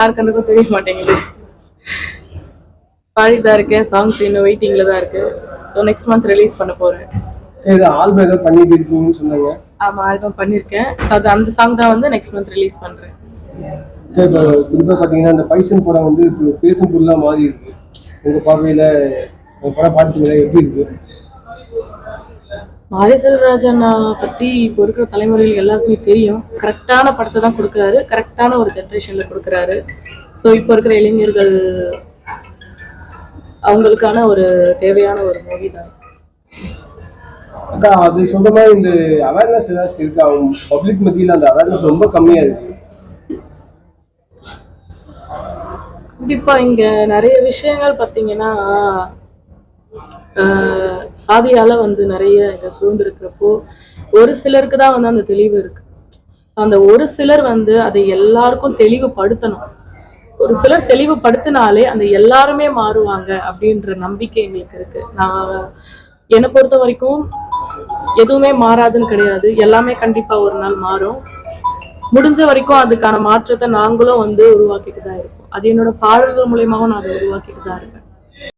யாருக்கண்டுக்கும் தெரிய மாட்டேங்குது பாடிட்டு தான் இருக்கேன் சாங்ஸ் இன்னும் வெயிட்டிங்ல தான் இருக்கு. ஸோ நெக்ஸ்ட் மந்த் ரிலீஸ் பண்ண போறேன். ஏதோ ஆல்பம் ஏதோ பண்ணிட்டு இருக்கீங்கன்னு சொன்னாங்க. ஆமா ஆல்பம் பண்ணியிருக்கேன் ஸோ அது அந்த சாங் தான் வந்து நெக்ஸ்ட் மந்த் ரிலீஸ் பண்றேன். இப்போ குறிப்பாக பார்த்தீங்கன்னா இந்த பைசன் படம் வந்து பேசும் பொருளாக மாறி இருக்கு உங்கள் பார்வையில் படம் பார்த்துங்களா எப்படி இருக்கு? செல்வராஜன் பத்தி இப்போ இருக்கிற தலைமுறையில் எல்லாருக்குமே தெரியும். கரெக்டான படத்தை தான் கொடுக்குறாரு. கரெக்டான ஒரு ஜென்ரேஷன்ல கொடுக்குறாரு. ஸோ இப்போ இருக்கிற இளைஞர்கள் அவங்களுக்கான ஒரு தேவையான ஒரு மூவி தான். அதான் அது சொந்தமா இந்த அவேர்னஸ் ஏதாச்சும் இருக்கா? பப்ளிக் மத்தியில் அந்த அவேர்னஸ் ரொம்ப கம்மியாக இருக்கு. கண்டிப்பா இங்க நிறைய விஷயங்கள் பார்த்தீங்கன்னா சாதியால வந்து நிறைய இதை சூழ்ந்திருக்கிறப்போ ஒரு சிலருக்கு தான் வந்து அந்த தெளிவு இருக்கு. அந்த ஒரு சிலர் வந்து அதை எல்லாருக்கும் தெளிவுபடுத்தணும். ஒரு சிலர் தெளிவுபடுத்தினாலே அந்த எல்லாருமே மாறுவாங்க அப்படின்ற நம்பிக்கை எங்களுக்கு இருக்கு. நான் என்னை பொறுத்த வரைக்கும் எதுவுமே மாறாதுன்னு கிடையாது. எல்லாமே கண்டிப்பா ஒரு நாள் மாறும். முடிஞ்ச வரைக்கும் அதுக்கான மாற்றத்தை நாங்களும் வந்து உருவாக்கிட்டு தான் இருக்கோம். அது என்னோட பாடல்கள் மூலியமாவும் நான் அதை உருவாக்கிட்டு தான் இருக்கேன்.